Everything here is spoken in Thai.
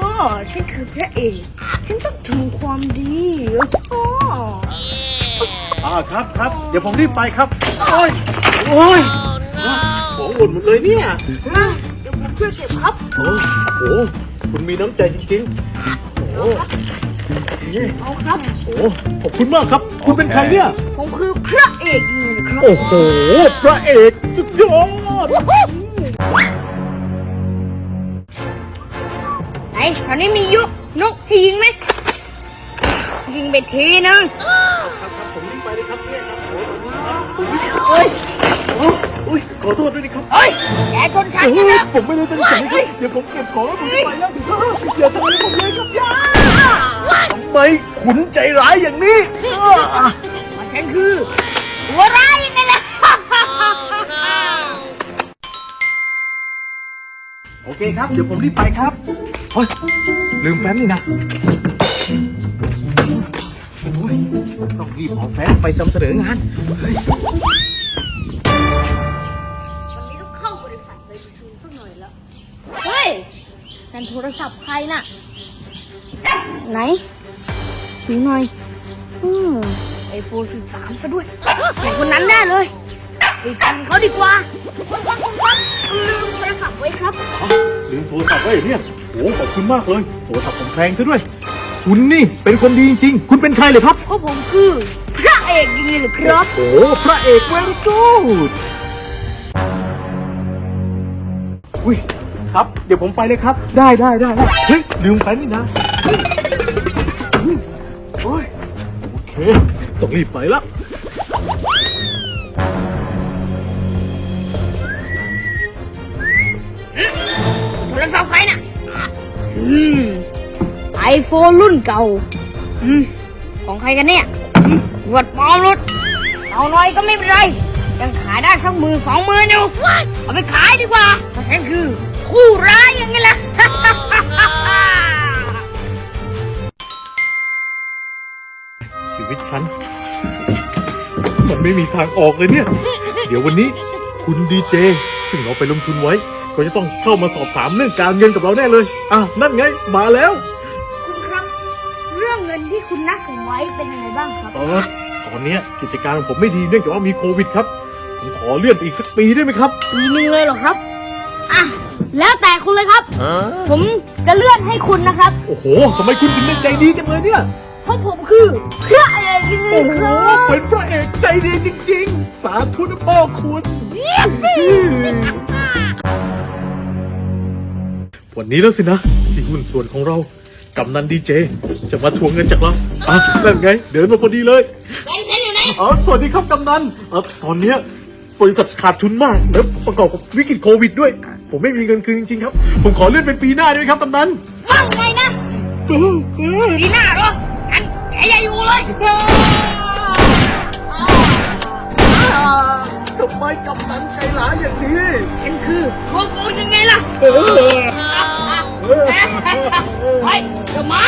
อ๋อฉันคือพระเอก ฉันต้องทำความดีอ๋ออ่าครับครับ เดี๋ยวผมรีบไปครับ โอ้ย โอ้ยของหล่นหมดเลยเนี่ยมาเดี๋ยวผมช่วยเก็บครับ โอ้โห คุณมีน้ำใจจริงๆ โอ้นี่เอาครับโอ้ขอบคุณมากครับ คุณเป็นใครเนี่ย ผมคือพระเอกนี่นะครับ โอ้โห พระเอกสุดยอด ตอนนี้มียุนกให้ยิงไหมยิงไปทีนึงครับครับผมรีบไปเลยครับเนี่ยครับโอ้ยเฮ้ยโอ้อุ้ยขอโทษด้วยนะครับเฮ้ยแกชนฉันเฮ้นะยผมไม่ได้ตั้งใจครับเดี๋ยวผมเก็บของแล้วผมจะไปแล้วอย่าทำอะไรผมเลยครับอย่าทำไมคุณใจร้ายอย่างนี้มันฉันคือตัวร้ายยังไงล่ะโอเคครับ เดี๋ยวผมรีบไปครับ โอ้ยลืมแฟ้มนี่นะโอ้ยต้องรีบเอาแฟ้มไปนำเสนองานเฮ้ยวันนี้ต้องเข้าบริษัทไปประชุมสักหน่อยแล้ว เฮ้ยนั่นโทรศัพท์ใครน่ะ ไหนดูหน่อย อืมไอโฟนสิบสามซะด้วยแข่งคนนั้นแน่เลยไปกินเขาดีกว่าคุณฟังคุณฟังลืมโทรศัพท์ไว้ครับเอ้าลืมโทรศัพท์ไว้เหรอเนี่ย โอ้ขอบคุณมากเลยโทรศัพท์ผมแพงซะด้วย คุณนี่เป็นคนดีจริงๆ คุณเป็นใครเลยครับ เพราะผมคือพระเอกยังไงล่ะครับ โอ้พระเอกเวรกูดอุ้ยครับ เดี๋ยวผมไปเลยครับ ได้ได้ได้ได้เฮ้ยลืมแฟ้มนี่นะเฮ้ยอืมโอ้ยโอเคต้องรีบไปละ อืมไอโฟนรุ่นเก่า อืมของใครกันเนี่ยหวดปลอมรุดเอาหน่อยก็ไม่เป็นไร ยังขายได้สักมือสองมืออยู่เอาไปขายดีกว่าเพราะฉันคือคู่ร้ายยังไงล่ะชีวิตฉัน มันไม่มีทางออกเลยเนี่ย เดี๋ยววันนี้คุณดีเจซึ่งเราไปลงทุนไว้ ก็จะต้องเข้ามาสอบถามเรื่องการเงินกับเราแน่เลยอ้าวนั่นไงมาแล้วคุณครับ เรื่องเงินที่คุณนัดผมไว้เป็นยังไงบ้างครับเออตอนเนี้ยกิจการของผมไม่ดีเนื่องจากว่ามีโควิดครับ ผมขอเลื่อนไปอีกสักปีได้ไหมครับ ปีหนึ่งเลยเหรอครับ อะ แล้วแต่คุณเลยครับ ผมจะเลื่อนให้คุณนะครับ โอ้โหทำไมคุณถึงได้ใจดีจังเลยเนี่ย เพราะผมคือพระเอกยังไงโอ้โหครับเป็นพระเอกใจดีจริง ๆ สาธุนะพ่อคุณ วันนี้แล้วสินะ ที่หุ้นส่วนของเรากำนันดีเจ จะมาทวงเงินจากเราอะนั่นไง เดินมาพอดีเลยเงินฉันอยู่ไหนเออสวัสดีครับกำนันเออตอนเนี้ยบริษัทขาดทุนมากแล้วประกอบกับวิกฤตโควิดด้วย ผมไม่มีเงินคืนจริงๆครับ ผมขอเลื่อนเป็นปีหน้าได้ไหมครับกำนันว่าไงนะปีหน้าเหรองั้นแกอย่าอยู่เลย ฉันคือพวกกูยังไงล่ะเออไปเดี๋ยวมา